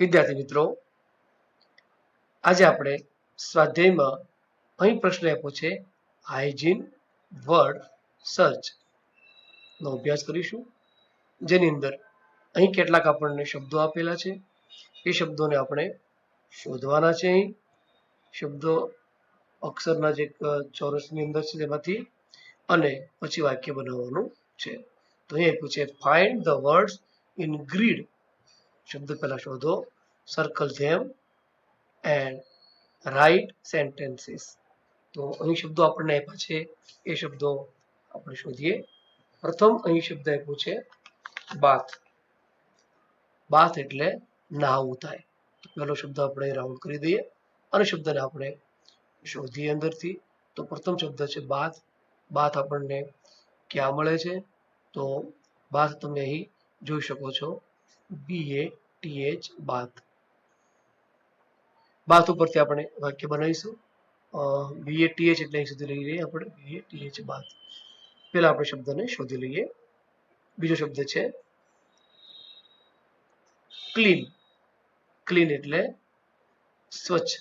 વિદ્યાર્થી મિત્રો, આજે આપણે સ્વાધ્યાયમાં અહીં પ્રશ્ન આપ્યો છે હાઇજીન વર્ડ સર્ચ નો અભ્યાસ કરીશું. જેની અંદર અહીં કેટલાક આપણને શબ્દો આપેલા છે. એ શબ્દોને આપણે શોધવાના છે અહીં. શબ્દો અક્ષરના જે ચોરસની અંદર છે તેમાંથી અને પછી વાક્ય બનાવવાનું છે. તો અહીં આપ્યું છે find the words in grid શબ્દ પહેલા શોધો circle them and write sentences તો અહીં શબ્દો આપણને આપ્યા છે એ શબ્દો આપણે શોધીએ પ્રથમ અહીં શબ્દ આપ્યો છે બાથ બાથ એટલે નહાવું થાય તો પહેલો શબ્દ આપણે રાઉન્ડ કરી દઈએ અને શબ્દને આપણે શોધીએ અંદરથી તો પ્રથમ શબ્દ છે બાથ બાથ આપણને ક્યાં મળે છે તો બાથ તમે અહીં જોઈ શકો છો બી એ ટી એચ બાથ. બાથ ઉપરથી આપણે વાક્ય બનાવીશું. બી એ ટી એચ એટલે અહીં સુધી લઈ લઈએ આપણે. B A T H bath. પહેલા આપણે શબ્દને શોધી લઈએ. બીજો શબ્દ છે ક્લીન. ક્લીન એટલે સ્વચ્છ.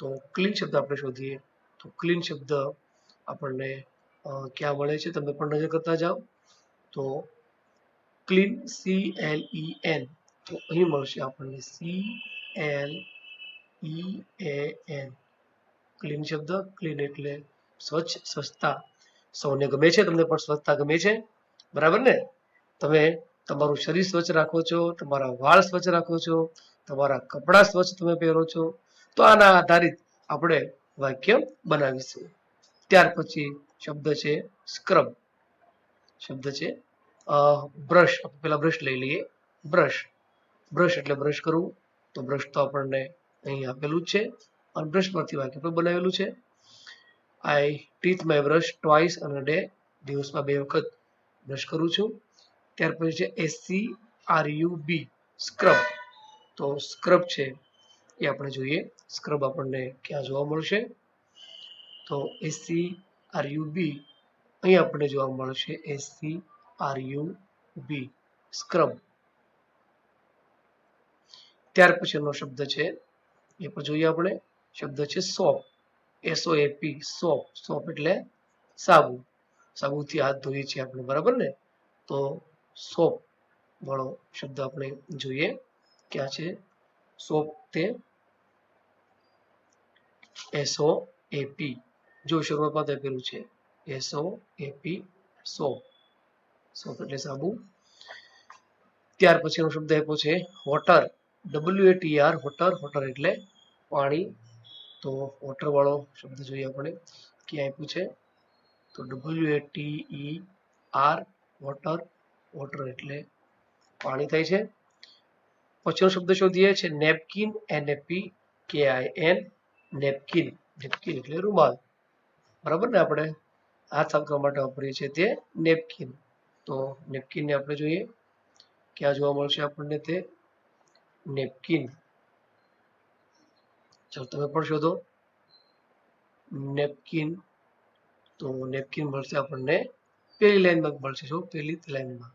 તો ક્લીન શબ્દ આપણે શોધીએ. તો ક્લીન શબ્દ આપણને ક્યાં મળે છે? તમે પણ નજર કરતા જાઓ. તો clean C L E N તો અહીં મળશે આપણને C L E A N clean શબ્દ ક્લીન એટલે સ્વચ્છ સ્વચ્છતા સૌને ગમે છે, તમને પણ સ્વચ્છતા ગમે છે. બરાબર ને? તમે તમારું શરીર સ્વચ્છ રાખો છો, તમારા વાળ સ્વચ્છ રાખો છો, તમારા કપડાં સ્વચ્છ તમે પહેરો છો. તો આના આધારિત આપણે વાક્ય બનાવીશું. ત્યાર પછી શબ્દ છે સ્ક્રબ. શબ્દ છે બ્રશ પેલા બ્રશ લઈ લઈએ. બ્રશ બ્રશ એટલે બ્રશ કરવું. તો બ્રશ તો આપણને અહીં આપેલું જ છે. અને બ્રશ પરથી વાક્ય પણ બનાવેલું છે. I teeth my brush twice અને ડે દિવસમાં બે વખત બ્રશ કરું છું. ત્યાર પછી છે S C R U B scrub તો સ્ક્રબ છે એ આપણે જોઈએ. સ્ક્રબ આપણને ક્યાં જોવા મળશે? તો એસસી આર યુ બી અહીં આપણને જોવા મળશે S C R U B scrub. ત્યાર પછીનો શબ્દ છે, એ પણ જોઈએ આપણે, શબ્દ છે soap. S O A P soap. Soap એટલે સાબુ. સાબુથી હાથ ધોઈએ છીએ આપણે, બરાબર ને? તો સોપ વાળો શબ્દ આપણે જોઈએ, ક્યાં છે? સોપ તે એસઓ એપી જો શરૂઆતમાં તે પેલું છે એસઓ એપી સોપ. સોપ એટલે સાબુ ત્યાર પછીનો શબ્દ આપ્યો છે water W A T R water water એટલે પાણી. તો વોટર શબ્દ જોઈએ આપણે. ક્યાં આપ્યું છે? તો W A T E R water water એટલે પાણી થાય છે. પછીનો શબ્દ શોધીએ છે નેપકિન એન એ પી કે આઈ એન નેપકિન નેપકિન એટલે રૂમાલ. બરાબર ને આપણે? હાથ સાફ કરવા માટે વાપરીએ છીએ તે નેપકિન તો નેપકિનને આપણે જોઈએ ક્યાં જોવા મળશે આપણને તે નેપકિન. ચાલો તમે પણ શોધો. નેપકિન. તો નેપકિન મળશે આપણને પહેલી લાઈનમાં મળશે શું? પહેલી લાઈનમાં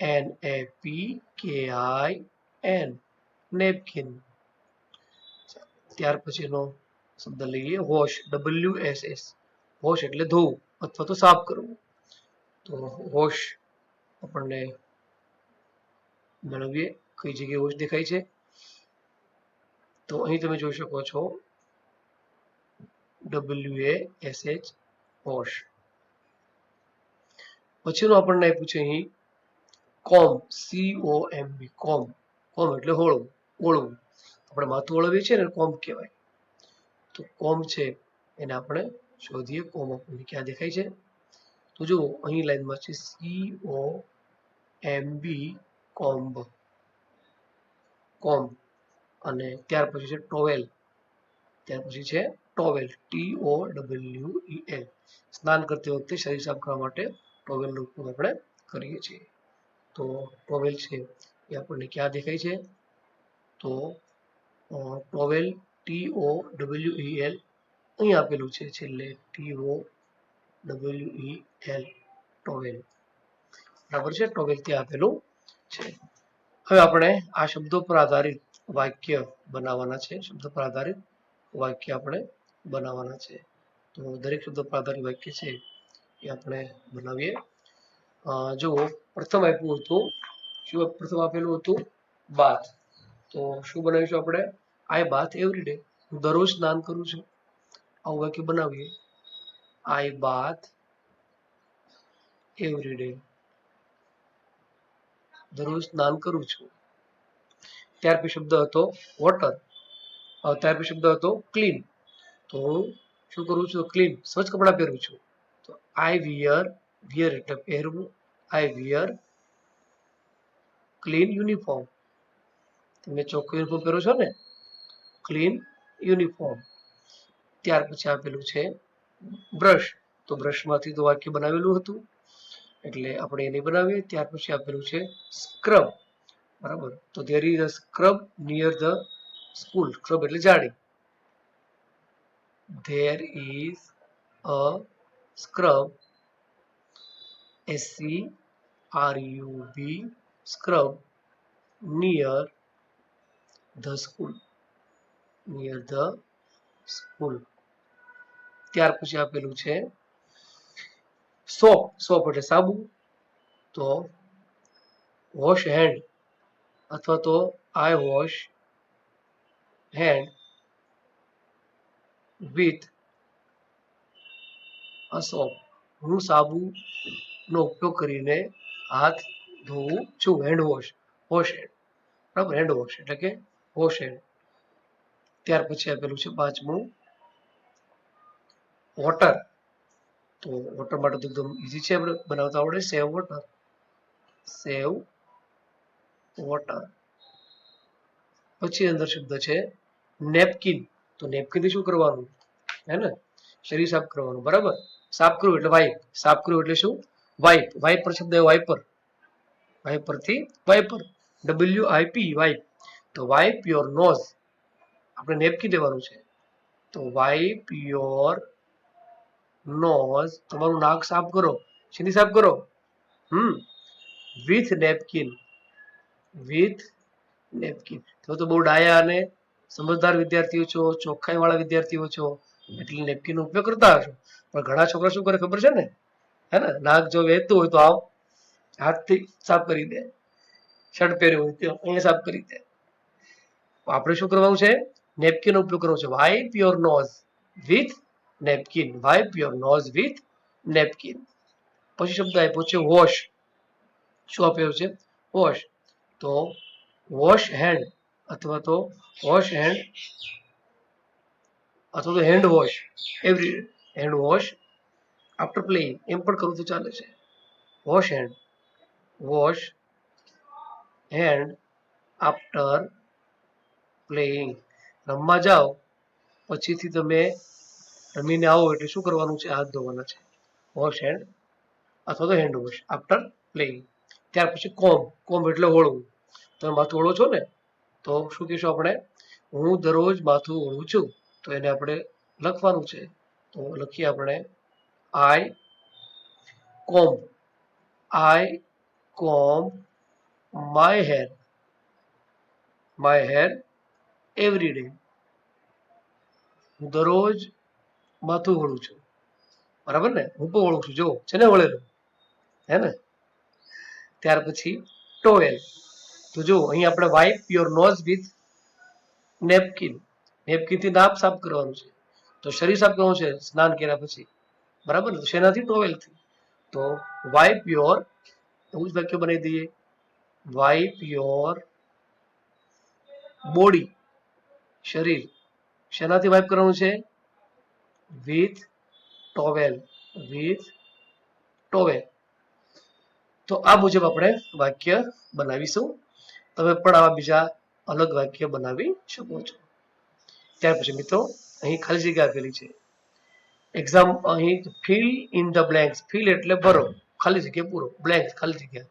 એન એ પી કે આઈ એન નેપકિન. ત્યાર પછીનો શબ્દ લઈએ wash W S S wash એટલે ધોવું અથવા તો સાફ કરવું. તો હોશ આપણને મેળવીએ કઈ જગ્યાએ હોશ દેખાય છે. તો અહીં તમે જોઈ શકો છો ડબલ્યુ એ એસ એચ હોશ. પછીનું આપણને આપ્યું છે અહીં કોમ સી ઓ એમ બી કોમ. કોમ એટલે હોળવું, ઓળવું. આપણે માથું ઓળવીએ છીએ ને કોમ કહેવાય. તો કોમ છે એને આપણે શોધીએ, કોમ આપણને ક્યાં દેખાય છે? તો જુઓ અહીં લાઈનમાં છે સી ઓ એમ બી કોમ્બ. કોમ્બ. અને ત્યાર પછી છે ટોવેલ. ત્યાર પછી છે towel. T O W E L સ્નાન કરતી વખતે શરીર સાફ કરવા માટે ટોવેલનો ઉપયોગ આપણે કરીએ છીએ. તો ટોવેલ છે એ આપણને ક્યાં દેખાય છે? તો towel T O W E L અહીં આપેલું છે છેલ્લે T O W E L towel. બરાબર છે? ટોવેલ ત્યાં આપેલું છે. હવે આપણે આ શબ્દો પર આધારિત વાક્ય બનાવવાના છે. શબ્દ પર આધારિત વાક્ય આપણે બનાવવાના છે. તો દરેક શબ્દ પર આધારિત વાક્ય છે એ આપણે બનાવીએ. જો પ્રથમ આપ્યું હતું, શું પ્રથમ આપેલું હતું? બાથ. તો શું બનાવીશું આપણે? આઈ બાથ એવરી ડે હું દરરોજ સ્નાન કરું છું. આવું વાક્ય બનાવીએ. આઈ બાથ every day દરરોજ સ્નાન કરું છું। ત્યાર પછી શબ્દ હતો વોટર ત્યાર પછી શબ્દ હતો ક્લીન તો હું શું કરું છું? ક્લીન સ્વચ્છ કપડાં પહેરું છું। તો આઈ વિયર વિયર એટલે પહેરવું આઈ વિયર ક્લીન યુનિફોર્મ તમે ચોખ્ખો યુનિફોર્મ પહેરો છો ને? ક્લીન યુનિફોર્મ ત્યાર પછી આપેલું છે બ્રશ. તો બ્રશમાંથી તો વાક્ય બનાવેલું હતું. એટલે આપણે એને બનાવીએ. ત્યાર પછી આપેલું છે સ્ક્રબ. બરાબર? તો there is a scrub near the school. Scrub એટલે જાળી. There is a scrub. S R U B scrub near the school. Near the school. ત્યાર પછી આપેલું છે સોપ સોપ એટલે સાબુ. તો વોશ હેન્ડ અથવા તો I wash hand with a soap હું સાબુ નો ઉપયોગ કરીને હાથ ધોવું છું. હેન્ડ વોશ વોશ હેન્ડ બરાબર? હેન્ડ વોશ એટલે કે વોશ હેન્ડ ત્યાર પછી આપેલું છે પાંચમું વોટર તો વોટર માટે તો એકદમ ઇઝી છે, આપણે બનાવતા આવડે સેવ વોટર સેવ વોટર પછી અંદર શબ્દ છે નેપકિન તો નેપકિનથી શું કરવાનું? હે ને? શરીર સાફ કરવાનું, બરાબર? સાફ કરવું એટલે વાઇપ સાફ કરવું એટલે શું? વાઇપ વાઇપર શબ્દ wiper વાઇપરથી wiper W I P wipe તો વાઇપ યોર નોઝ આપણે નેપકિન લેવાનું છે. તો વાઇપ યોર નોઝ તમારું નાક સાફ કરો, શેની સાફ કરો? Hmm with napkin with napkin તમે તો બહુ ડાયા અને સમજદાર વિદ્યાર્થીઓ છો ચોખ્ખાઈ વાળા વિદ્યાર્થીઓ છો, એટલે નેપકિન ઉપયોગ કરતા હશો. પણ ઘણા છોકરા શું કરે ખબર છે ને? હે ને, નાક જો વહેતું હોય તો આવ હાથથી સાફ કરી દે. શર્ટ પહેર્યું હોય તો અહીંયા સાફ કરી દે. આપણે શું કરવાનું છે? નેપકિન ઉપયોગ કરવો છે. Wipe your nose with napkin wipe your nose with napkin પછી શબ્દ આપ્યો છે વોશ શું આપ્યો છે? વોશ તો વોશ હેન્ડ અથવા તો વોશ હેન્ડ અથવા તો hand wash every hand wash after playing એમ પણ કરવું તો ચાલે છે. Wash hand wash hand after playing રમવા જાઓ, પછીથી તમે રમીને આવો એટલે શું કરવાનું છે? હાથ ધોવાના છે. વોશ હેન્ડ અથવા તો હેન્ડ વોશ આફ્ટર પ્લેઇંગ ત્યાર પછી કોમ કોમ એટલે ઓળવું. તમે માથું ઓળો છો ને, તો શું કહીશું આપણે? હું દરરોજ માથું ઓળું છું, તો એને આપણે લખવાનું છે. તો લખીએ આપણે I comb I comb my hair my hair every day દરરોજ માથું ઓળું છું. બરાબર ને? હું પણ ઓળું છું. જો છે ને વળેલું? હે ને? ત્યાર પછી ટોવેલ. તો જો, અહીં આપણે wipe your nose with napkin નેપકિનથી નાક સાફ કરવાનું છે. તો શરીર સાફ કરવાનું છે, સ્નાન કર્યા પછી. બરાબર ને? તો શેનાથી? ટોવેલથી. તો વાઇપ યોર એવું જ વાક્ય બનાવી દઈએ. વાઇપ યોર બોડી શરીર. શેનાથી વાઇપ કરવાનું છે? વિથ ટોવેલ વિથ ટોવેલ તો આ મુજબ આપણે વાક્ય બનાવીશું. તમે પણ આવા બીજા અલગ વાક્ય બનાવી શકો છો. ત્યાર પછી મિત્રો, અહીં ખાલી જગ્યા આપેલી છે. એક્ઝામ અહીં fill in the blanks fill એટલે ભરો. ખાલી જગ્યા પૂરો. બ્લેન્ક ખાલી જગ્યા.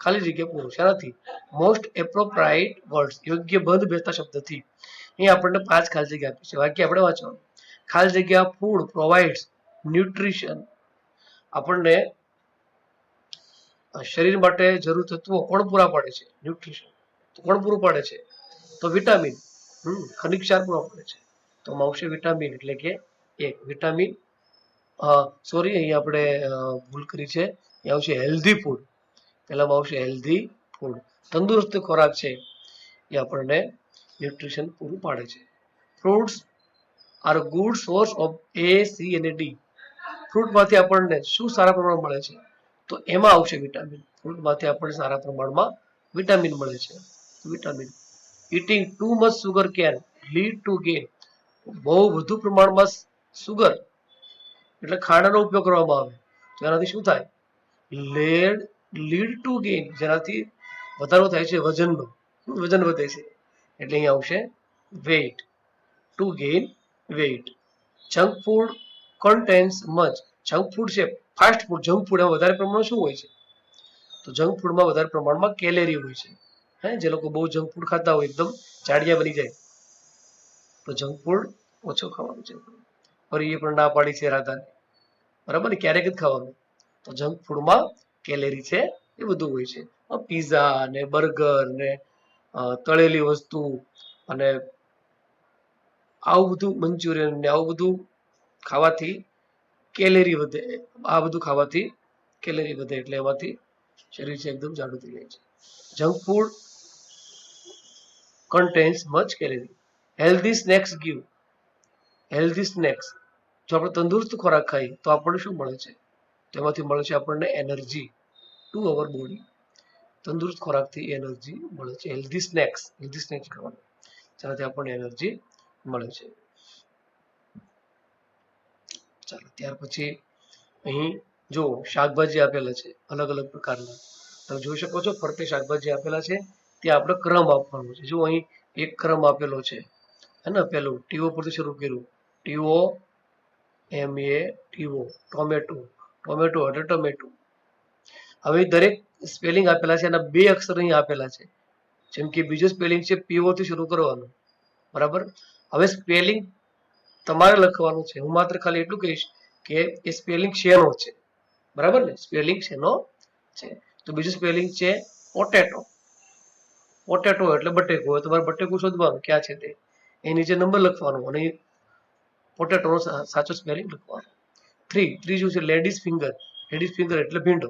ખાલી જગ્યા પૂરો. શેનાથી? મોસ્ટ એપ્રોપ્રાઇટ વર્ડ્સ યોગ્ય બંધ બેસતા શબ્દથી. અહીં આપણને પાંચ ખાલી જગ્યા આપી છે. વાક્ય આપણે વાંચવાનું. ખાલી જગ્યા ફૂડ પ્રોવાઇડ્સ ન્યુટ્રિશન આપણને શરીર માટે જરૂર તત્વો કોણ પૂરા પાડે છે? ન્યુટ્રિશન તો કોણ પૂરું પાડે છે? તો વિટામિન હમ, ખનિજ પૂરો પડે છે. તો આવશે વિટામિન એટલે કે એક. વિટામિન સોરી અહીંયા આપણે ભૂલ કરી છે. એ આવશે હેલ્ધી ફૂડ પહેલામાં આવશે હેલ્ધી ફૂડ તંદુરસ્ત ખોરાક છે એ આપણને ન્યુટ્રિશન પૂરું પાડે છે. Fruits are good source of A C અને ડી ફ્રૂટમાંથી આપણને શું સારા પ્રમાણમાં મળે છે? તો એમાં આવશે વિટામિન. ફ્રૂટમાંથી આપણને સારા પ્રમાણમાં વિટામિન મળે છે. Vitamin. Eating too much sugar can lead to gain બહુ વધુ પ્રમાણમાં સુગર એટલે ખાંડનો ઉપયોગ કરવામાં આવે. તો એનાથી શું થાય? લેડ, લીડ ટુ ગેઇન, જેનાથી વધારો થાય છે વજનનો. વજન વધે છે? એટલે અહીંયા આવશે weight. To gain weight. Junk food contains much junk food છે, ફાસ્ટ ફૂડ. જંક ફૂડ એમાં વધારે પ્રમાણમાં શું હોય છે? તો જંક ફૂડમાં વધારે પ્રમાણમાં કેલેરી હોય છે. હે, જે લોકો બહુ જંક ફૂડ ખાતા હોય, એકદમ જાડિયા બની જાય. તો જંક ફૂડ ઓછો ખાવાનું છે. ફરી એ પણ ના પાડી છે રાધાને. બરાબર ને? ક્યારેક જ ખાવાનું. તો જંક ફૂડમાં કેલેરી છે એ બધું હોય છે. પીઝા ને બર્ગર ને તળેલી વસ્તુ અને આવું બધું મંચુરિયન ને આવું બધું ખાવાથી કેલેરી વધે. આ બધું ખાવાથી કેલેરી વધે એટલે એમાંથી શરીર છે એકદમ જાડું થઈ જાય છે. Junk food contains much calorie healthy snacks give healthy snacks જો આપણે તંદુરસ્ત ખોરાક ખાઈએ તો આપણને શું મળે છે? તેમાંથી મળે છે આપણને એનર્જી ટુ અવર બોડી તંદુરસ્ત ખોરાકથી એનર્જી મળે છે. હેલ્ધી સ્નેક્સ હેલ્ધી સ્નેક્સ ખાવાનું. જેનાથી આપણને એનર્જી મળે છે. ચાલો, ત્યાર પછી અહીં જો શાકભાજી આપેલા છે, અલગ અલગ પ્રકારના. તમે જોઈ શકો છો, ફરતે શાકભાજી આપેલા છે, ત્યાં આપણે ક્રમ આપવાનો છે. જો અહીં એક ક્રમ આપેલો છે, હે ને, પેલું ટીઓ પરથી શરૂ કર્યું. T O, M A T O, tomato tomato એટલે ટોમેટો. હવે દરેક સ્પેલિંગ આપેલા છે, એના બે અક્ષર અહીં આપેલા છે. જેમ કે બીજું સ્પેલિંગ છે, પીઓ થી શરૂ કરવાનું. બરાબર? હવે સ્પેલિંગ તમારે લખવાનું છે. હું માત્ર ખાલી એટલું કહીશ કે એ સ્પેલિંગ શેનો છે. બરાબર ને? સ્પેલિંગ શેનો છે. તો બીજું સ્પેલિંગ છે પોટેટો પોટેટો એટલે બટેકું. હવે તમારે બટેકું શોધવાનું ક્યાં છે તે? એ નીચે નંબર લખવાનો અને પોટેટોનો સાચો સ્પેલિંગ લખવાનો. થ્રી ત્રીજું છે લેડીઝ ફિંગર લેડીઝ ફિંગર એટલે ભીંડો.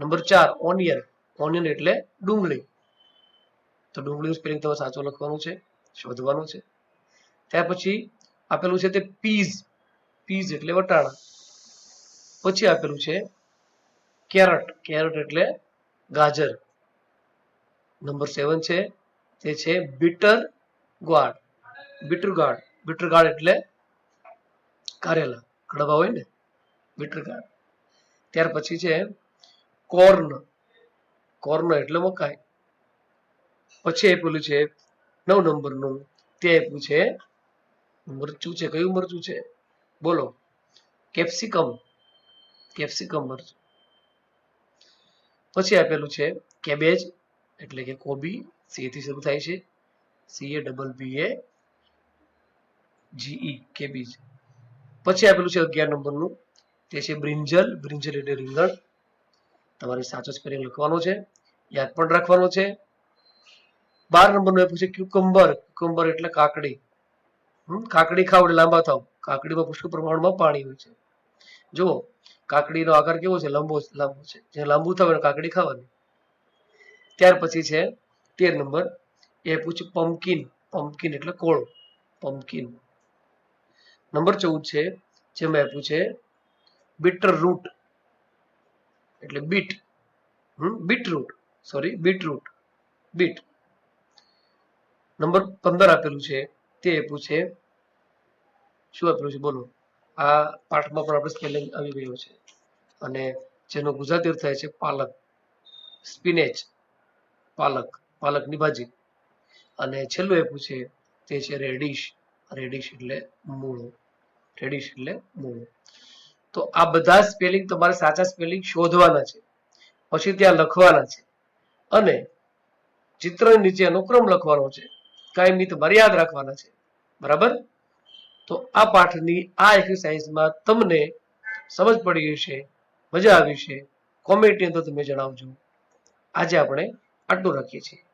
નંબર ચાર ઓનિયન ઓનિયન એટલે ડુંગળી. તો ડુંગળીનું સ્પેલિંગ તમારે સાચું લખવાનું છે. શોધવાનું છે. ત્યાર પછી આપેલું છે તે પીઝ. પીઝ એટલે વટાણા. પછી આપેલું છે કેરટ. કેરટ એટલે ગાજર. નંબર સેવન છે તે છે bitter gourd bitter gourd bitter gourd એટલે કારેલા. કડવા હોય ને? બીટર ગાર્ડ ત્યાર પછી છે કોર્ન. કોર્ન એટલે મકાઈ. પછી આપેલું છે નવ નંબરનું તે આપ્યું છે મરચું છે, કયું મરચું છે? બોલો. કેપ્સિકમ. કેપ્સિકમ મરચું. પછી આપેલું છે કેબેજ, એટલે કે કોબી. સી થી શરૂ થાય છે. C A double B A G E cabbage. પછી આપેલું છે અગિયાર નંબરનું. તે છે બ્રિંજલ. બ્રિંજલ એટલે રીંગણ. તમારે સાચો સ્પેલિંગ લખવાનો છે. યાદ પણ રાખવાનો છે. બાર નંબરનું આપ્યું છે ક્યુકમ્બર ક્યુકમ્બર એટલે કાકડી. કાકડી ખાવ એટલે લાંબા થાવ. કાકડીમાં પુષ્કળ પ્રમાણમાં પાણી હોય છે. જુઓ, કાકડીનો આકાર કેવો છે? લાંબો લાંબો છે. જે લાંબુ થાવ એને કાકડી ખાવાની. ત્યાર પછી છે, તેર નંબર, એ પૂછ્યું પમ્પકિન પમ્પકિન એટલે કોળો. પમ્પકિન નંબર ચૌદ છે, જેમાં આપ્યું છે બીટર રૂટ એટલે beet. Hmm beet root sorry beet root beet number પંદર આપેલું છે, તે આપ્યું છે. શું આપેલું છે? બોલો. આ પાઠમાં પણ આપણે સ્પેલિંગ આવી ગયો છે. અને જેનો ગુજરાતી અર્થ થાય છે પાલક. સ્પિનેચ પાલક, પાલકની ભાજી. અને છેલ્લું આપ્યું છે, તે છે રેડિશ રેડિશ એટલે મૂળો. રેડિશ એટલે મૂળો. તો આ બધા સ્પેલિંગ તમારે સાચા સ્પેલિંગ શોધવાના છે. પછી ત્યાં લખવાના છે. અને ચિત્ર નીચે એનો ક્રમ લખવાનો છે. કાયમી તમારે યાદ રાખવાના છે. બરાબર? તો આ પાઠની, આ એક્સરસાઇઝમાં તમને સમજ પડી હશે, મજા આવી છે કોમેન્ટની અંદર તમે જણાવજો. આજે આપણે આટલું રાખીએ છીએ.